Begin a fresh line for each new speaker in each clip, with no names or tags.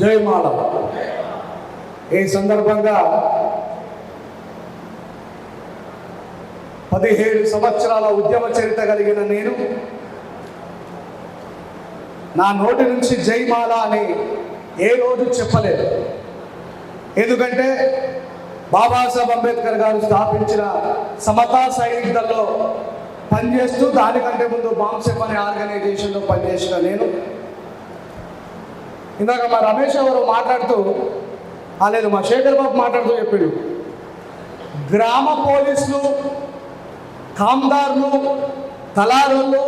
జయమాల ఈ సందర్భంగా పదిహేడు సంవత్సరాల ఉద్యమ చరిత్ర కలిగిన నేను నా నోటి నుంచి జయమాల అని ఏ రోజు చెప్పలేదు. ఎందుకంటే బాబాసాహెబ్ అంబేద్కర్ గారు స్థాపించిన సమతా సైనిక్ దళలో పనిచేస్తూ దానికంటే ముందు బాంసెప్ అనే ఆర్గనైజేషన్లో పనిచేసిన నేను ఇందాక మా రమేష్ ఎవరు మాట్లాడుతూ లేదు మా శేఖర్ బాబు మాట్లాడుతూ చెప్పాడు. గ్రామ పోలీసులు కామ్దార్లు తలారోళ్ళు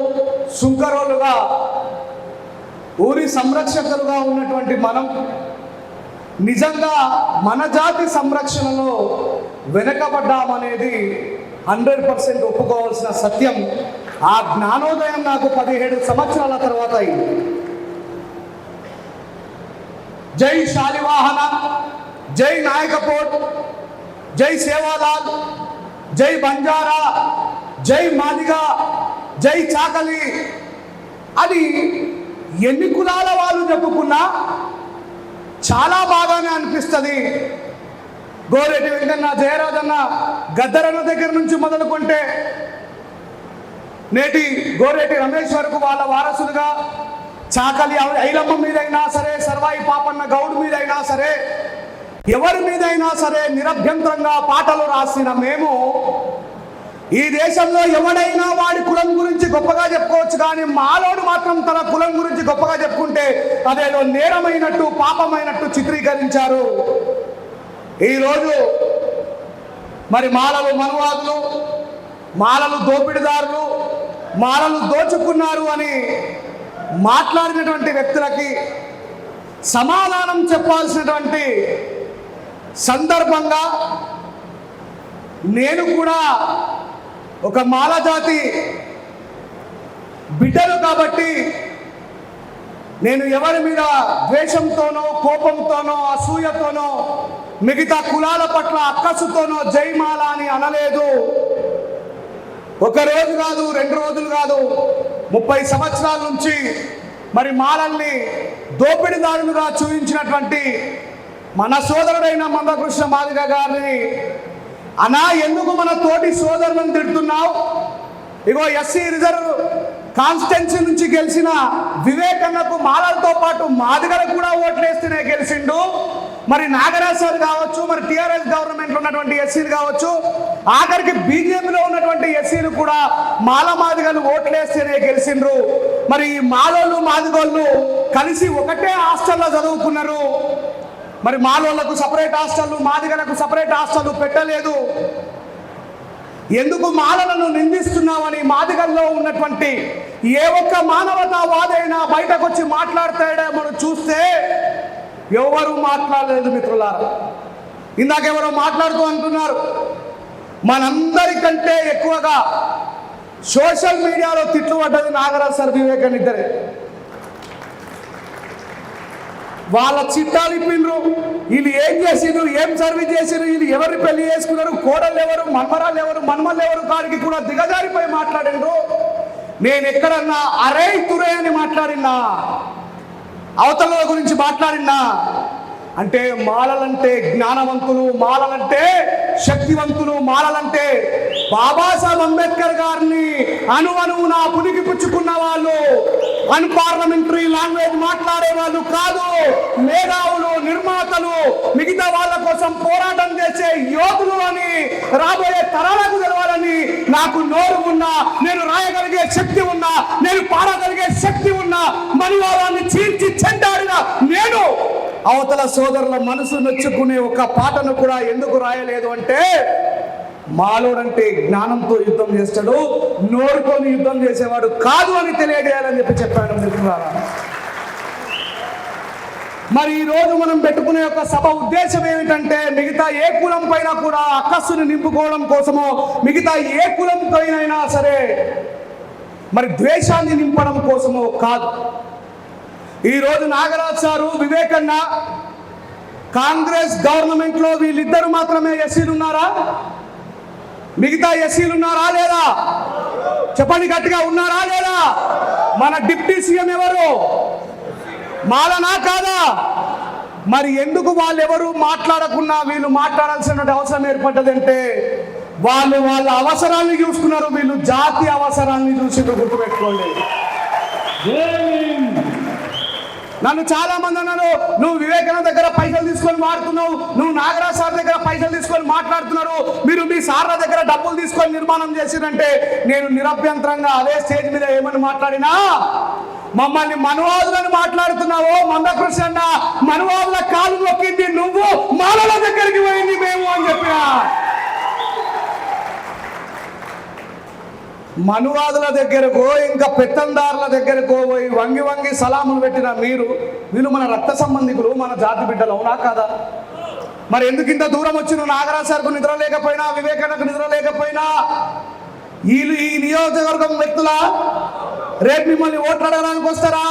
సుంకరోళ్ళుగా ఊరి సంరక్షకులుగా ఉన్నటువంటి మనం నిజంగా మన జాతి సంరక్షణలో వెనకబడ్డామనేది హండ్రెడ్ పర్సెంట్ ఒప్పుకోవాల్సిన సత్యం. ఆ జ్ఞానోదయం నాకు పదిహేడు సంవత్సరాల తర్వాత అయింది. జై శాలివాహన జై నాయకపోట్ జై సేవాలాల్ జై బంజారా జై మాదిగా జై చాకలి అని ఎన్ని కులాల వాళ్ళు చెప్పుకున్నా చాలా బాగానే అనిపిస్తుంది. గోరెడ్డి వెంకన్న జయరాజన్న గద్దరన్న దగ్గర నుంచి మొదలుకుంటే నేటి గోరెడ్డి రమేష్ వరకు వాళ్ళ వారసులుగా చాకలి ఐలమ్మ మీదైనా సరే సర్వాయి పాపన్న గౌడ్ మీదైనా సరే ఎవరి మీదైనా సరే నిరభ్యంతరంగా పాటలు రాసిన మేము ఈ దేశంలో ఎవడైనా వాడి కులం గురించి గొప్పగా చెప్పుకోవచ్చు కానీ మాలోడు మాత్రం తన కులం గురించి గొప్పగా చెప్పుకుంటే అదేదో నేరమైనట్టు పాపమైనట్టు చిత్రీకరించారు. ఈరోజు మరి మాలలు మనువాదులు మాలలు దోపిడిదారులు మాలలు దోచుకున్నారు అని మాట్లాడినటువంటి వ్యక్తులకి సమాధానం చెప్పాల్సినటువంటి సందర్భంగా నేను కూడా ఒక మాలజాతి బిడ్డలు కాబట్టి నేను ఎవరి మీద ద్వేషంతోనో కోపంతోనో అసూయతోనో మిగతా కులాల పట్ల అక్కసుతోనో జైమాల అని అనలేదు. ఒక రోజు కాదు రెండు రోజులు కాదు. ముప్పై సంవత్సరాల నుంచి మరి మాలల్ని దోపిడిదారులుగా చూపించినటువంటి మన సోదరుడైన మందకృష్ణ మాదిగ గారిని అనా ఎందుకు మన తోటి సోదరులను తిడుతున్నావు? ఇగో ఎస్సీ రిజర్వ్ కాన్స్టెన్సీ నుంచి గెలిచిన వివేకన్నకు మాలలతో పాటు మాదిగలకు కూడా ఓట్లేస్తేనే గెలిచిండు. మరి నాగరాజు కావచ్చు మరి టిఆర్ఎస్ గవర్నమెంట్ ఉన్నటువంటి ఎస్సీలు కావచ్చు ఆఖరికి బీజేపీలో ఉన్నటువంటి ఎస్సీలు కూడా మాలమాదిగలు ఓట్లేస్తేనే గెలిచిండ్రు. మరి ఈ మాలోళ్ళు మాదిగోళ్ళు కలిసి ఒకటే హాస్టల్లో చదువుకున్నారు. మరి మాలోళ్ళకు సపరేట్ హాస్టల్ మాదిగలకు సపరేట్ హాస్టల్ పెట్టలేదు. ఎందుకు మాలలను నిందిస్తున్నామని మాదిగల్లో ఉన్నటువంటి ఏ ఒక్క మానవతావాదైనా బయటకు వచ్చి మాట్లాడతాడే మనం చూస్తే ఎవరు మాట్లాడలేదు మిత్రులారా? ఇందాకెవరో మాట్లాడుతూ అంటున్నారు. మనందరికంటే ఎక్కువగా సోషల్ మీడియాలో తిట్లు పడ్డది నాగరాజ్ సార్ వివేకన్ ఇద్దరే. వాళ్ళ చిట్టాలు ఇప్పిండ్రు వీళ్ళు ఏం చేసిండ్రు ఏం సర్వీస్ చేసిండ్రు వీళ్ళు ఎవరిని పెళ్ళి చేసుకున్నారు కోడళ్ళు ఎవరు మన్మరాలు ఎవరు మన్మలు ఎవరు కాడికి కూడా దిగజారిపోయి మాట్లాడిండ్రు. నేను ఎక్కడన్నా అరే తురే అని మాట్లాడినా అవతల గురించి మాట్లాడినా అంటే మాలలంటే జ్ఞానవంతులు మాలలంటే శక్తివంతులు మాలలంటే బాబాసాహెబ్ అంబేద్కర్ గారిని అణువణువున పునికి పుచ్చుకున్న వాళ్ళు. అన్పార్లమెంటరీ లాంగ్వేజ్ మాట్లాడే వాళ్ళు కాదు. మేధావులు నిర్మాతలు మిగతా వాళ్ళ కోసం పోరాటం చేసే యోధులు అని రాబోయే తరాలకు తెలవాలని నాకు నోరు ఉన్నా నేను రాయగలిగే శక్తి ఉన్నా నేను పాడగలిగే శక్తి ఉన్నా మనువాదాన్ని చీల్చి చెండాడిన నేను అవతల సోదరుల మనసు నొచ్చుకునే ఒక పాటను కూడా ఎందుకు రాయలేదు అంటే మాలోడంటే జ్ఞానంతో యుద్ధం చేస్తాడు నోరుకొని యుద్ధం చేసేవాడు కాదు అని తెలియజేయాలని చెప్పి చెప్పాడు మిత్రులారా. మరి ఈ రోజు మనం పెట్టుకునే యొక్క సభ ఉద్దేశం ఏమిటంటే మిగతా ఏ కులం పైన కూడా అక్కస్సును నింపుకోవడం కోసమో మిగతా ఏ కులం పైనైనా సరే మరి ద్వేషాన్ని నింపడం కోసమో కాదు. ఈ రోజు నాగరాజ్ సారు వివేకన్న కాంగ్రెస్ గవర్నమెంట్లో వీళ్ళిద్దరు మాత్రమే ఎస్సీలు ఉన్నారా మిగతా ఎస్సీలు ఉన్నారా లేదా? చెప్పండి గట్టిగా ఉన్నారా లేదా? మన డిప్యూటీ సీఎం ఎవరు? మాలనా కాదా? మరి ఎందుకు వాళ్ళు ఎవరు మాట్లాడకుండా వీళ్ళు మాట్లాడాల్సిన అవసరం ఏర్పడ్డదంటే వాళ్ళు వాళ్ళ అవసరాన్ని చూసుకున్నారు వీళ్ళు జాతి అవసరాన్ని చూసి గుర్తుపెట్టుకోండి. నన్ను చాలా మంది అన్నారు నువ్వు వివేకానంద దగ్గర పైసలు తీసుకొని వాడుతున్నావు నువ్వు నాగరాజ్ సార్ దగ్గర పైసలు తీసుకొని మాట్లాడుతున్నారు మీరు మీ సార్ల దగ్గర డబ్బులు తీసుకొని నిర్మాణం చేసిరంటే నేను నిరభ్యంతరంగా అదే స్టేజ్ మీద ఏమని మాట్లాడినా? మమ్మల్ని మనువాదులని మాట్లాడుతున్నావు మందకృష్ణ అన్న మనువాదుల కాలు నొక్కింది నువ్వు మాలల దగ్గరికి పోయింది మేము అని చెప్పిన? మనువాదుల దగ్గరకు ఇంకా పెత్తందారుల దగ్గరకు వంగి వంగి సలాములు పెట్టిన మీరు వీళ్ళు మన రక్త సంబంధికులు మన జాతి బిడ్డలు అవునా కాదా? మరి ఎందుకు ఇంత దూరం వచ్చిన నాగరాజ్ సార్కు నిద్ర లేకపోయినా వివేకానందకు నిద్ర లేకపోయినా వీళ్ళు ఈ నియోజకవర్గం వ్యక్తుల రేపు మిమ్మల్ని ఓట్లాడడానికి వస్తారా?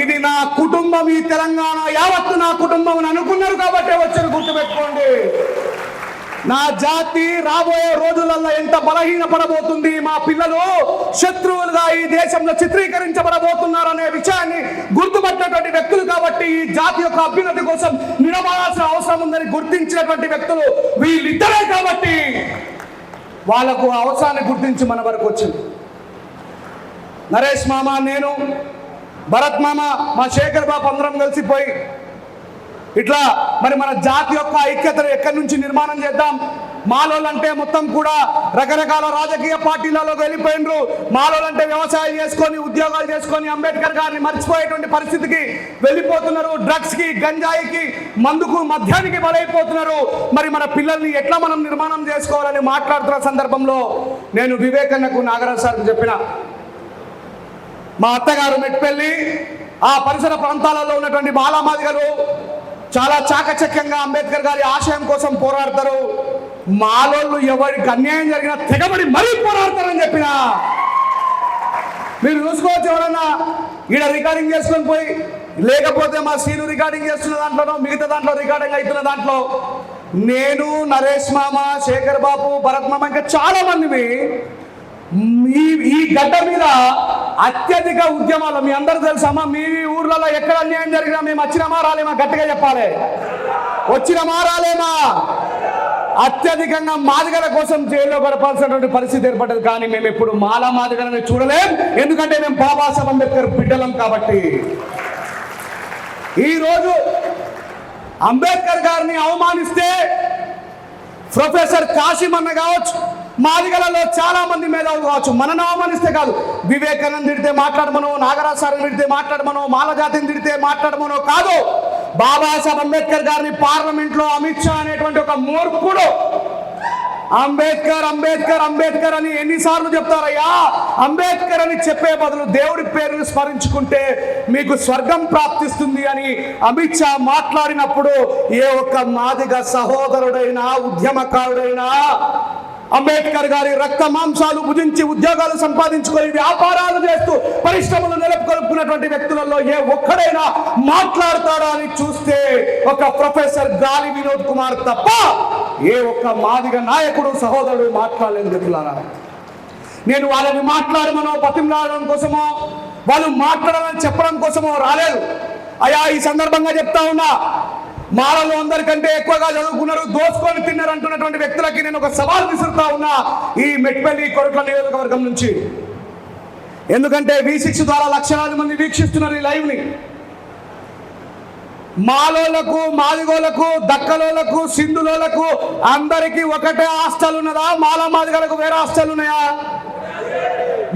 ఇది నా కుటుంబం ఈ తెలంగాణ యావత్తు నా కుటుంబం అని అనుకున్నారు కాబట్టి వచ్చారు గుర్తుపెట్టుకోండి. నా జాతి రాబోయే రోజులలో ఎంత బలహీనపడబోతుంది? మా పిల్లలు శత్రువులుగా ఈ దేశంలో చిత్రీకరించబడబోతున్నారనే విషయాన్ని గుర్తుపట్టినటువంటి వ్యక్తులు కాబట్టి ఈ జాతి యొక్క అభ్యున్నతి కోసం నిలబడాల్సిన అవసరం ఉందని గుర్తించినటువంటి వ్యక్తులు వీళ్ళిద్దరే కాబట్టి వాళ్ళకు అవసరాన్ని గుర్తించి మన వరకు వచ్చింది. నరేష్ మామ నేను భరత్ మామ మా శేఖర్ బాబు అందరం కలిసిపోయి ఇట్లా మరి మన జాతి యొక్క ఐక్యతను ఎక్కడి నుంచి నిర్మాణం చేద్దాం? మాలోలంటే మొత్తం కూడా రకరకాల రాజకీయ పార్టీలలో వెళ్ళిపోయినరు. మాలోలంటే వ్యవసాయం చేసుకొని ఉద్యోగాలు చేసుకొని అంబేద్కర్ గారిని మర్చిపోయేటువంటి పరిస్థితికి వెళ్ళిపోతున్నారు. డ్రగ్స్కి గంజాయికి మందుకు మద్యానికి బలైపోతున్నారు. మరి మన పిల్లల్ని ఎట్లా మనం నిర్మాణం చేసుకోవాలని మాట్లాడుతున్న సందర్భంలో నేను వివేకన్నకు నాగరాజ్ సార్కు చెప్పిన మా అత్తగారు మెట్పెల్లి ఆ పరిసర ప్రాంతాలలో ఉన్నటువంటి బాలామాదిగలు చాలా చాకచక్యంగా అంబేద్కర్ గారి ఆశయం కోసం పోరాడతారు. మాలోళ్ళు ఎవరికి అన్యాయం జరిగినా తెగబడి మరీ పోరాడతారని చెప్పిన. మీరు చూసుకోవచ్చు ఎవరన్నా ఈడ రికార్డింగ్ చేసుకొని పోయి లేకపోతే మా సీను రికార్డింగ్ చేస్తున్న దాంట్లోనో మిగతా దాంట్లో రికార్డింగ్ అవుతున్న దాంట్లో నేను నరేష్ మామ శేఖర్ బాబు భరత్ మామ ఇంకా చాలా మందిని ఈ ఈ గడ్డ మీద అత్యధిక ఉద్యమాలు. మీ అందరూ తెలుసమ్మా మీ ఊర్లలో ఎక్కడ అన్యాయం జరిగినా మేము వచ్చినమా రాలేమా? గట్టిగా చెప్పాలి. వచ్చినమా రాలేమా? అత్యధికంగా మాదిగల కోసం జైల్లో గడపాల్సినటువంటి పరిస్థితి ఏర్పడ్డది. కానీ మేము ఎప్పుడు మాల మాదిగలని చూడలేం. ఎందుకంటే మేము బాబాసాహెబ్ అంబేద్కర్ బిడ్డలం కాబట్టి. ఈరోజు అంబేద్కర్ గారిని అవమానిస్తే ప్రొఫెసర్ కాశీమన్న కావచ్చు మాదిగలలో చాలా మంది మేధావులు కావచ్చు. మనను అవమానిస్తే కాదు. వివేకానంద తిడితే మాట్లాడమనో నాగరాజ్ సార్ తిడితే మాట్లాడమనో మాలజాతిని తిడితే మాట్లాడమనో కాదు. బాబాసాహెబ్ అంబేద్కర్ గారిని పార్లమెంట్లో అమిత్ షా అనేటువంటి ఒక మూర్ఖుడు. అంబేద్కర్ అంబేద్కర్ అంబేద్కర్ అని ఎన్నిసార్లు చెప్తారయ్యా. అంబేద్కర్ అని చెప్పే బదులు దేవుడి పేరును స్మరించుకుంటే మీకు స్వర్గం ప్రాప్తిస్తుంది అని అమిత్ షా మాట్లాడినప్పుడు ఏ ఒక్క మాదిగ సహోదరుడైనా ఉద్యమకారుడైనా అంబేద్కర్ గారి రక్త మాంసాలు భుజించి ఉద్యోగాలు సంపాదించుకొని వ్యాపారాలు చేస్తూ పరిశ్రమలు నెలకొల్పుకున్నటువంటి వ్యక్తులలో ఏ ఒక్కడైనా మాట్లాడతాడా అని చూస్తే ఒక ప్రొఫెసర్ గాలి వినోద్ కుమార్ తప్ప ఏ ఒక్క మాదిగ నాయకుడు సహోదరుడు మాట్లాడలేదు మిత్రులారా నేను వాళ్ళని మాట్లాడమనో బతిమలాడడం కోసమో వాళ్ళు మాట్లాడాలని చెప్పడం కోసమో రాలేదు. అయా ఈ సందర్భంగా చెప్తా ఉన్నా మాలలో అందరికంటే ఎక్కువగా చదువుకున్నారు దోచుకొని తిన్నారు అంటున్నటువంటి వ్యక్తులకి నేను ఒక సవాల్ విసురుతా ఉన్నా ఈ మెట్పల్లి కొరట్ల నియోజకవర్గం నుంచి. ఎందుకంటే వి సిక్స్ ద్వారా లక్షలాది మంది వీక్షిస్తున్నారు ఈ లైవ్ని మాలోలకు మాదిగోలకు దక్కలోలకు సింధులోలకు అందరికీ ఒకటే హాస్టల్ ఉన్నదా? మాల మాదిగలకు వేరే హాస్టల్ ఉన్నాయా?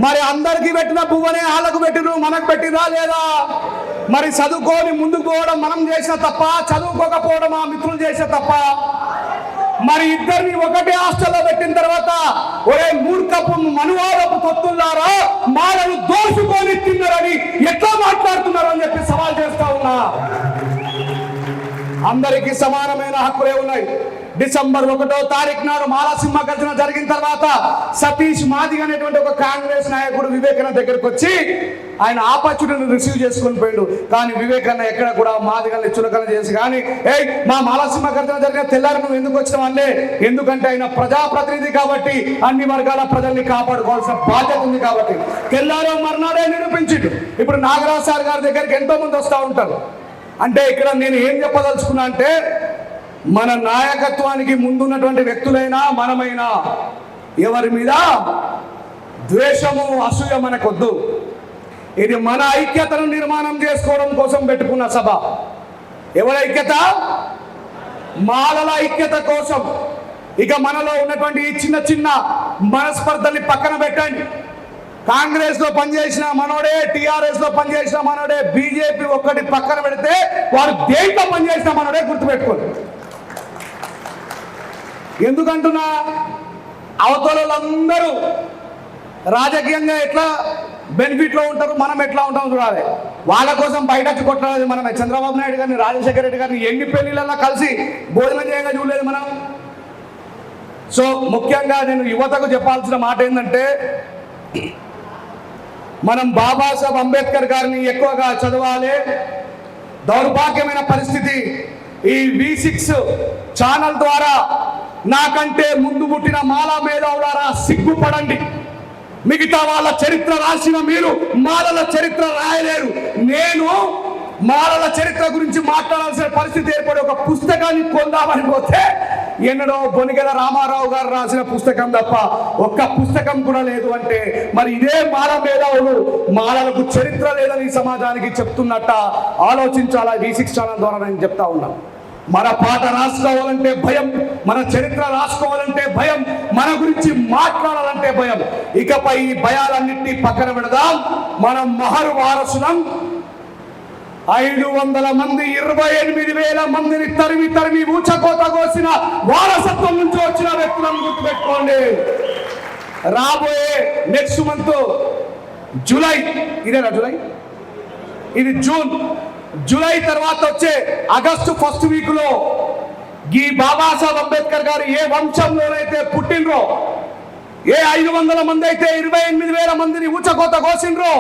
మరి అందరికి పెట్టిన పువ్వనే వాళ్ళకు పెట్టిరు మనకు పెట్టిరా లేదా? మరి చదువుకొని ముందుకు పోవడం మనం చేసిన తప్ప చదువుకోకపోవడం ఆ మిత్రులు చేసిన తప్ప. మరి ఇద్దరిని ఒకటే హాస్టల్లో పెట్టిన తర్వాత ఒరే మూర్ఖపు మనువాదపు తొత్తులారా మాలను దోసుకొని తిన్నారని ఎట్లా మాట్లాడుతున్నారు అని చెప్పి సవాల్ చేస్తా ఉన్నా. అందరికీ సమానమైన హక్కులే ఉన్నాయి. డిసెంబర్ ఒకటో తారీఖు నాడు మాలసింహ గర్జన జరిగిన తర్వాత సతీష్ మాదిగ అనేటువంటి ఒక కాంగ్రెస్ నాయకుడు వివేకానంద దగ్గరకు వచ్చి ఆయన ఆపర్చునిటీని రిసీవ్ చేసుకొని పోయిండు. కానీ వివేకన్న ఎక్కడ కూడా మాదిగల్ని చులకన చేసి కానీ ఏ మా మాలసింహ గర్జన జరిగిన తెల్లారి నువ్వు ఎందుకు వచ్చినావు అంటే ఎందుకంటే ఆయన ప్రజాప్రతినిధి కాబట్టి అన్ని వర్గాల ప్రజల్ని కాపాడుకోవాల్సిన బాధ్యత ఉంది కాబట్టి. తెల్లారో మర్నాడే నిరూపించిండు. ఇప్పుడు నాగరాజ్ సార్ గారి దగ్గరికి ఎంతో మంది వస్తూ ఉంటారు. అంటే ఇక్కడ నేను ఏం చెప్పదలుచుకున్నా అంటే మన నాయకత్వానికి ముందున్నటువంటి వ్యక్తులైనా మనమైనా ఎవరి మీద ద్వేషము అసూయ మనకొద్దు. ఇది మన ఐక్యతను నిర్మాణం చేసుకోవడం కోసం పెట్టుకున్న సభ. ఎవరి ఐక్యత? మాలల ఐక్యత కోసం. ఇక మనలో ఉన్నటువంటి ఈ చిన్న చిన్న మనస్పర్ధల్ని పక్కన పెట్టండి. కాంగ్రెస్లో పనిచేసిన మనోడే టిఆర్ఎస్లో పనిచేసిన మనోడే బీజేపీ ఒక్కటి పక్కన పెడితే వారు దేంట్లో పనిచేసిన మనోడే గుర్తుపెట్టుకోండి ఎందుకంటున్నా? అవతలందరూ రాజకీయంగా ఎట్లా బెనిఫిట్లో ఉంటారు మనం ఎట్లా ఉంటాం చూడాలి. వాళ్ళ కోసం బయట కొట్టలేదు మనం. చంద్రబాబు నాయుడు గారిని రాజశేఖర రెడ్డి గారిని ఎన్ని పెళ్ళిళ్ళల్లో కలిసి భోజనం చేయగా చూడలేదు మనం. సో ముఖ్యంగా నేను యువతకు చెప్పాల్సిన మాట ఏంటంటే మనం బాబాసాహెబ్ అంబేద్కర్ గారిని ఎక్కువగా చదవాలి. దౌర్భాగ్యమైన పరిస్థితి ఈ వి సిక్స్ ఛానల్ ద్వారా నాకంటే ముందు పుట్టిన మాలా మేధావులారా సిగ్గుపడండి. మిగతా వాళ్ళ చరిత్ర రాసిన మీరు మాలల చరిత్ర రాయలేరు. నేను మాలల చరిత్ర గురించి మాట్లాడాల్సిన పరిస్థితి ఏర్పడి ఒక పుస్తకాన్ని కొందామని పోతే ఎన్నడో బొనిగల రామారావు గారు రాసిన పుస్తకం తప్ప ఒక్క పుస్తకం కూడా లేదు అంటే మరి ఇదే మాల మేధావులు మాలలకు చరిత్ర లేదని సమాజానికి చెప్తున్నట్ట ఆలోచించాలా వి సిక్స్ ఛానల్ ద్వారా నేను చెప్తా ఉన్నాను మన పాట రాసుకోవాలంటే భయం మన చరిత్ర రాసుకోవాలంటే భయం మన గురించి మాట్లాడాలంటే భయం. ఇకపై ఈ భయాలన్నింటినీ పక్కన పెడదాం. మనం మహరు వారసులం. ఐదు వందల మంది ఇరవై ఎనిమిది వేల మందిని తరిమి తరిమి ఊచకోత కోసిన వారసత్వం నుంచి వచ్చిన వ్యక్తులను గుర్తుపెట్టుకోండి. రాబోయే నెక్స్ట్ మంత్ జూలై. ఇదేనా జూలై? ఇది జూన్. జూలై తర్వాత వచ్చే ఆగస్టు ఫస్ట్ వీక్లో ఈ బాబాసాహెబ్ అంబేద్కర్ గారు ఏ వంశంలోనైతే పుట్టినరో ఏ ఐదు వందల మంది అయితే ఇరవై ఎనిమిది వేల మందిని ఊచకోత కోసిండ్రో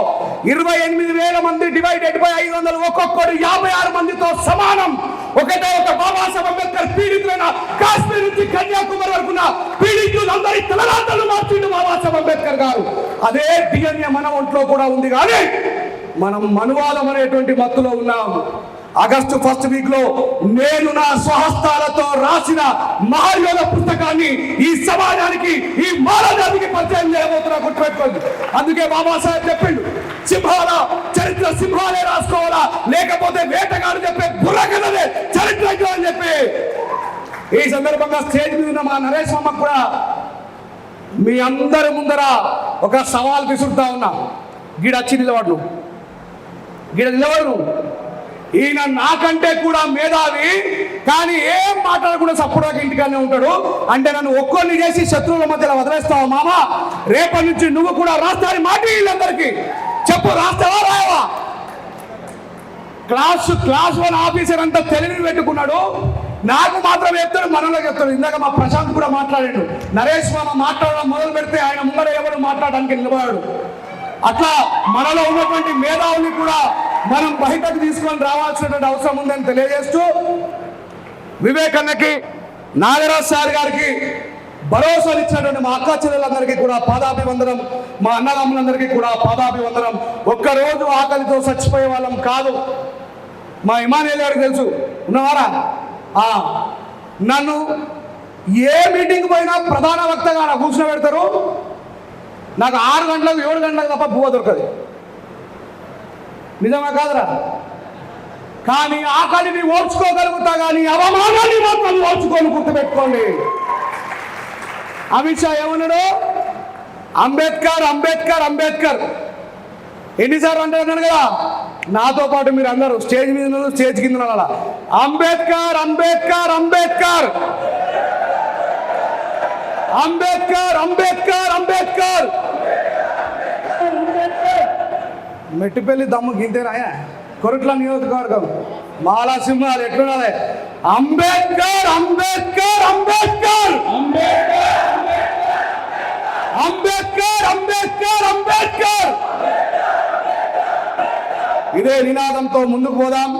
ఇరవై ఎనిమిది వేల మంది డివైడెడ్ బై ఐదు వందలు ఒక్కొక్కరు యాభై ఆరు మందితో సమానం. ఒకటే ఒక బాబాసాహెబ్ అంబేద్కర్ పీడితులైన కాశ్మీర్ నుంచి కన్యాకుమారి వరకు పీడితులందరి తలరాతలు మార్చిండు బాబాసాహెబ్ అంబేద్కర్ గారు. అదే డిఎన్ఏ మన ఒంట్లో కూడా ఉంది కానీ మనం మనువాదం అనేటువంటి మత్తులో ఉన్నాం. ఆగస్టు ఫస్ట్ వీక్లో నేను నా స్వహస్తాలతో రాసిన మహాయోగ పుస్తకాన్ని ఈ సమాజానికి ఈ మానవానికి పరిచయం చేయబోతున్నా గుర్తుపెట్టుకోండి. అందుకే బాబాసాహెబ్ చెప్పిండు సింహాల చరిత్ర సింహాలే రాసుకోవాలా? లేకపోతే వేటగాడు చెప్పే బుర్రకథలే చరిత్ర అని చెప్పి. ఈ సందర్భంగా స్టేజ్ మీద ఉన్న మా నరేష్ అమ్మ కూడా మీ అందరి ముందర ఒక సవాల్ విసురుతా ఉన్నా. గిడచ్చి వచ్చి నిలబడు నువ్వు. గీడ నిలవరు ఈయన నాకంటే కూడా మేధావి కానీ ఏం మాట్లాడకుండా సప్పుడాకి ఇంటికానే ఉంటాడు. అంటే నన్ను ఒక్కొన్ని చేసి శత్రువుల మధ్యలో వదిలేస్తావా మామ? రేపటి నుంచి నువ్వు కూడా రాస్తాని మాట వీళ్ళందరికీ. చెప్పు రాస్తావా రాయవా? క్లాస్ క్లాస్ వన్ ఆఫీసర్ అంతా తెలివి పెట్టుకున్నాడు. నాకు మాత్రం చెప్తాడు మనలో చెప్తాడు. ఇందాక మా ప్రశాంత్ కూడా మాట్లాడాడు. నరేష్ మామ మాట్లాడడం మొదలు పెడితే ఆయన ముందర ఎవరు మాట్లాడడానికి నిలబడాడు. అట్లా మనలో ఉన్నటువంటి మేధావుని కూడా మనం బయటకు తీసుకొని రావాల్సినటువంటి అవసరం ఉందని తెలియజేస్తూ వివేకన్నకి నాగరాజ్ సార్ గారికి భరోసాలు ఇచ్చినటువంటి మా అక్క చెల్లెలందరికీ కూడా పాదాభివందనం మా అన్నదమ్ములందరికీ కూడా పాదాభివందనం. ఒక్కరోజు ఆకలితో చచ్చిపోయే వాళ్ళం కాదు. మా ఇమానుయల్ గారికి తెలుసు. ఉన్నవారా? నన్ను ఏ మీటింగ్ పోయినా ప్రధాన వక్తగా నా నాకు ఆరు గంటలకు ఏడు గంటలకు తప్ప బువ్వ దొరకదు. నిజమా కాదురా? కానీ ఆకలిని ఓర్చుకోగలుగుతా కానీ అవమానాన్ని మాత్రం ఓర్చుకొని గుర్తుపెట్టుకోండి. అమిత్ షా ఏమన్నాడు? అంబేద్కర్ అంబేద్కర్ అంబేద్కర్. ఎన్నిసార్లు అంటే అన్నాడు కదా? నాతో పాటు మీరు అందరూ స్టేజ్ మీద స్టేజ్ కింద అంబేద్కర్ అంబేద్కర్ అంబేద్కర్. అంబేద్కర్ అంబేద్కర్ అంబేద్కర్. మెట్టిపల్లి దమ్ము గింతేనా కొరట్ల నియోజకవర్గం. మాలాసింహాలు ఎట్లున్నది అంబేద్కర్ అంబేద్కర్ అంబేద్కర్! అంబేద్కర్ అంబేద్కర్ అంబేద్కర్! ఇదే నినాదంతో ముందుకు పోదాం.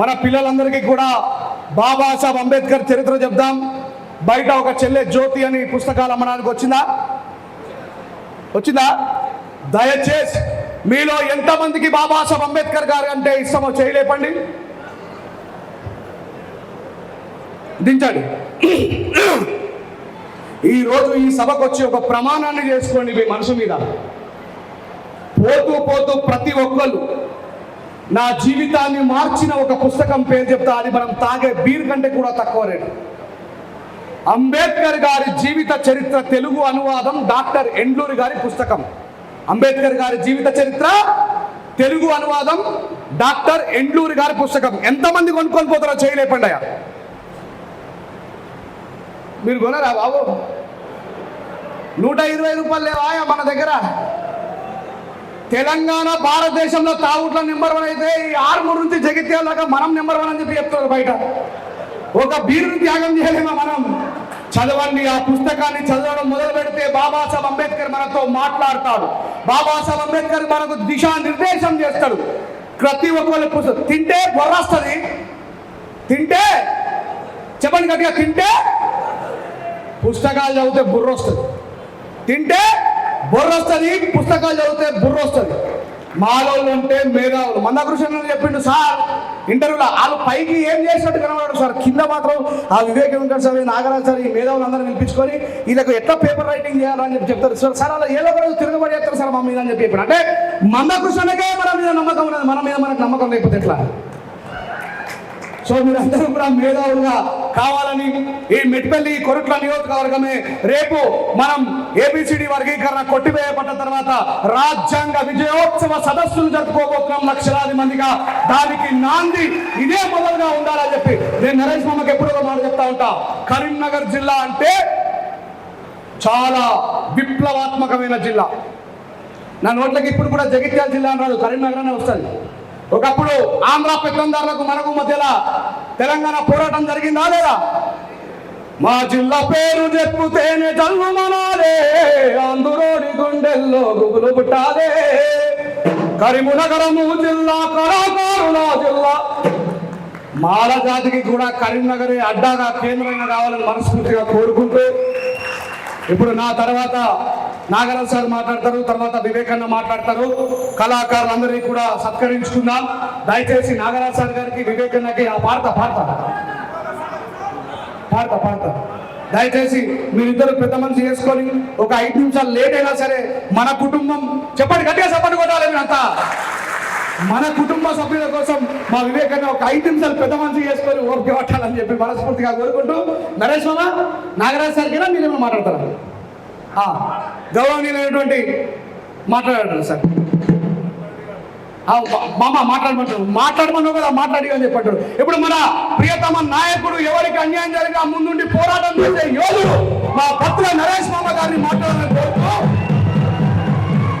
మన పిల్లలందరికీ కూడా బాబాసాహెబ్ అంబేద్కర్ చరిత్ర చెప్దాం. బయట ఒక చెల్లె జ్యోతి అని పుస్తకాలు అమ్మడానికి వచ్చిందా? వచ్చిందా? దయచేసి మీలో ఎంతమందికి బాబాసాహెబ్ అంబేద్కర్ గారు అంటే ఇష్టమో చేయలేపండి. దించండి. ఈరోజు ఈ సభకు వచ్చి ఒక ప్రమాణాన్ని చేసుకోండి మీ మనసు మీద. పోతూ పోతూ ప్రతి ఒక్కళ్ళు నా జీవితాన్ని మార్చిన ఒక పుస్తకం పేరు చెప్తా అది మనం తాగే బీర్ కంటే కూడా తక్కువ రేటు. అంబేద్కర్ గారి జీవిత చరిత్ర తెలుగు అనువాదం డాక్టర్ ఎండ్లూరి గారి పుస్తకం. అంబేద్కర్ గారి జీవిత చరిత్ర తెలుగు అనువాదం డాక్టర్ ఎండ్లూరి గారి పుస్తకం. ఎంతమంది కొనుక్కొని పోతారో చేయలేపండి అయ్యా. మీరు కొనరా బాబు? నూట ఇరవై రూపాయలు లేవా మన దగ్గర? తెలంగాణ భారతదేశంలో తావుట్ల నెంబర్ వన్ అయితే ఈ ఆర్మూర్ నుంచి జగిత్యాల మనం నెంబర్ వన్ అని చెప్పి చెప్తారు బయట. ఒక బీరుని త్యాగం చేయలేమా మనం? చదవండి ఆ పుస్తకాన్ని చదవడం మొదలు పెడితే బాబాసాహెబ్ అంబేద్కర్ మనతో మాట్లాడతాడు. బాబాసాహెబ్ అంబేద్కర్ మనకు దిశానిర్దేశం చేస్తాడు. ప్రతి ఒక్కరు పుస్తకం తింటే బొర్రస్తుంది. తింటే చెప్పండి గట్టిగా తింటే పుస్తకాలు చదివితే బుర్ర వస్తుంది తింటే బుర్ర వస్తుంది పుస్తకాలు చదివితే బుర్ర వస్తుంది మాలోళ్ళు ఉంటే మేధావులు. మందకృష్ణ చెప్పిండు? సార్ ఇంటర్వ్యూలో వాళ్ళు పైకి ఏం చేసినట్టు కనబడాడు సార్. కింద మాత్రం ఆ వివేకం ఉంటాడు సార్ నాగరాజ్ సార్ ఈ మేధావులు అందరూ పిలిపించుకొని వీళ్ళకు ఎట్లా పేపర్ రైటింగ్ చేయాలని చెప్పి చెప్తారు సార్. సార్ అలా ఏదో రోజు తిరగబడి చేస్తారు సార్ మా మీద అని చెప్పి అంటే మందకృష్ణకే మన మీద నమ్మకం ఉన్నది. మన మీద మనకు నమ్మకం లేకపోతే ఎట్లా? సో మీరందరూ కూడా మేధావులుగా కావాలని ఈ మెట్పల్లి కొరుట్ల నియోజకవర్గమే రేపు మనం ఏబిసిడి వర్గీకరణ కొట్టివేయబడ్డ తర్వాత రాజ్యాంగ విజయోత్సవ సదస్సులు జరుపుకోబోతున్నాం లక్షలాది మందిగా. దానికి నాంది ఇదే మొదలుగా ఉండాలని చెప్పి నేను నరేష్ మామకి ఎప్పుడో మాట చెప్తా ఉంటా. కరీంనగర్ జిల్లా అంటే చాలా విప్లవాత్మకమైన జిల్లా. నా నోట్లకి ఇప్పుడు కూడా జగిత్యాల జిల్లా అని రాదు కరీంనగర్ అనే వస్తుంది. ఒకప్పుడు ఆంధ్ర పెత్తందారులకు మనకు మధ్యలో తెలంగాణ పోరాటం జరిగిందా లేదా? మా జిల్లా పేరు చెప్పుతేనే జల్లు మనాలే. అందులోని గుండెల్లో గుబులు పుట్టాలే. కరీంనగరము జిల్లా కళాకారుల జిల్లా. మాల జాతికి కూడా కరీంనగరే అడ్డాగా కేంద్రంగా కావాలని మనస్ఫూర్తిగా కోరుకుంటూ ఇప్పుడు నా తర్వాత నాగరాజ్ సార్ మాట్లాడతారు తర్వాత వివేకన్న మాట్లాడతారు. కళాకారులందరినీ కూడా సత్కరించుకుందాం. దయచేసి నాగరాజ్ సార్ గారికి వివేకన్నకి ఆ పాడత పాడత. పాడత పాడత. దయచేసి మీరిద్దరు పెద్ద మనిషి చేసుకొని ఒక ఐదు నిమిషాలు లేట్ అయినా సరే మన కుటుంబం చెప్పండి గట్టిగా చెప్పండి కొట్టాలి మీరంతా మన కుటుంబ సభ్యుల కోసం మా వివేకన్న ఒక ఐదు నిమిషాలు పెద్ద మనిషి చేసుకొని ఓపిక పట్టాలని చెప్పి మనస్ఫూర్తిగా కోరుకుంటూ. నరేష్ మామ నాగరాజ్ సార్ కింద మీరేమో మాట్లాడతారు? గౌరవనీయులైనటువంటి మాట్లాడారు సార్. మామ మాట్లాడమంటారు మాట్లాడమన్నావు కదా మాట్లాడి అని చెప్పాడు ఇప్పుడు మన ప్రియతమ నాయకుడు ఎవరికి అన్యాయం జరిగినా ముందుండి పోరాటం చేసే యోధుడు మా పత్ర నరేష్ మామ గారిని మాట్లాడాలని కోరుతూ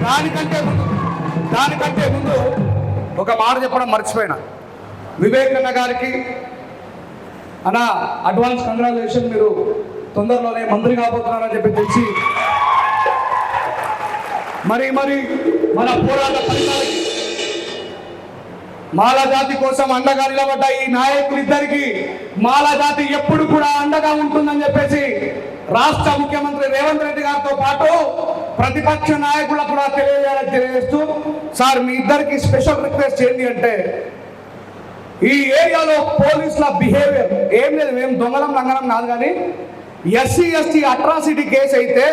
దానికంటే ముందు దానికంటే ముందు ఒక మాట చెప్పడం మర్చిపోయినా. వివేకన్న గారికి అన్న అడ్వాన్స్ కంగ్రాచులేషన్ మీరు తొందరలోనే మంత్రి కాబోతున్నారని చెప్పి తెలిసి మరి మరి మన పోరాట ఫలితాలకి మాల జాతి కోసం అండగా నిలబడ్డ ఈ నాయకులిద్దరికి మాల జాతి ఎప్పుడు కూడా అండగా ఉంటుందని చెప్పేసి రాష్ట్ర ముఖ్యమంత్రి రేవంత్ రెడ్డి గారితో పాటు ప్రతిపక్ష నాయకులకు కూడా తెలియజేయాలని తెలియజేస్తూ సార్ మీ ఇద్దరికి స్పెషల్ రిక్వెస్ట్ ఏంటి అంటే ఈ ఏరియాలో పోలీసుల బిహేవియర్ ఏం లేదు మేము దొంగలం లంగనం కాదు కానీ ఎస్సీ ఎస్టీ అట్రాసిటీ కేసు అయితే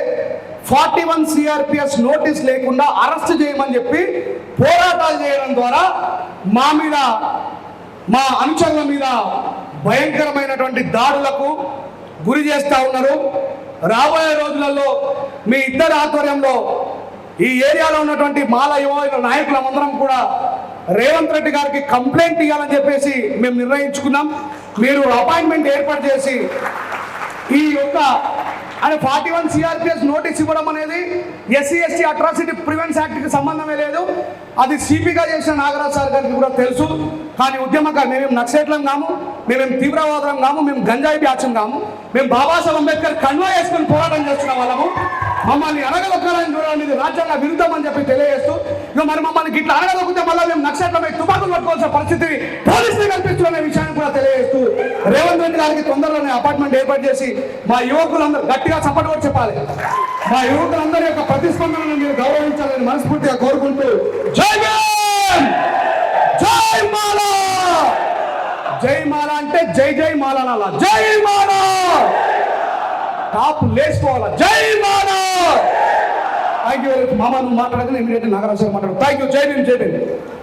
ఫార్టీ వన్ సిఆర్పిఎస్ నోటీస్ లేకుండా అరెస్ట్ చేయమని చెప్పి పోరాటాలు చేయడం ద్వారా మా మీద మా అనుచరుల మీద భయంకరమైనటువంటి దాడులకు గురి చేస్తూ ఉన్నారు. రాబోయే రోజులలో మీ ఇద్దరి ఆధ్వర్యంలో ఈ ఏరియాలో ఉన్నటువంటి మాల యువ నాయకులందరం కూడా రేవంత్ రెడ్డి గారికి కంప్లైంట్ ఇవ్వాలని చెప్పేసి మేము నిర్ణయించుకున్నాం. మీరు అపాయింట్మెంట్ ఏర్పాటు చేసి ఈ యొక్క అని ఫార్టీ వన్ సిఆర్పిఎస్ నోటీస్ ఇవ్వడం అనేది ఎస్సీ ఎస్టీ అట్రాసిటీ ప్రివెన్స్ యాక్ట్కి సంబంధమే లేదు. అది సిపిగా చేసిన నాగరాజ్ సార్ గారికి కూడా తెలుసు. కానీ ఉద్యమకారు మేమేం నక్సైట్లం కాము మేమేం తీవ్రవాదం కాము మేము గంజాయి బ్యాచం కాము మేము బాబాసాహెబ్ అంబేద్కర్ కన్వా వేసుకొని పోరాటం చేస్తున్న వాళ్ళము. మమ్మల్ని అడగలొక్కాలని చూడండి ఇది రాజ్యాంగ విరుద్ధం అని చెప్పి తెలియజేస్తూ ఇక మరి మమ్మల్ని ఇట్లా అడగలొక్కితే మళ్ళీ మేము నక్షత్రమై తుపాకులు పట్టుకోవాల్సిన పరిస్థితి పోలీసులు కల్పిస్తున్న విషయాన్ని కూడా తెలియజేస్తూ రేవంత్ రెడ్డి గారికి తొందరలోనే అపార్ట్మెంట్ ఏర్పాటు చేసి మా యువకులందరూ గట్టిగా సపోర్ట్ కూడా చెప్పాలి. మా యువకులందరి యొక్క ప్రతిస్పందనను మీరు గౌరవించాలని మనస్ఫూర్తిగా కోరుకుంటూ జై జై మాలా! జై మాలా అంటే జై జై మాల జై మాల! టాప్ లేసుకోవాలా. జై మాల థ్యాంక్ యూ మామ నువ్వు మాట్లాడదు నేను ఇమీడియట్ నాగరాజు మాట్లాడు థ్యాంక్ యూ జై భీమ్ జై భీమ్.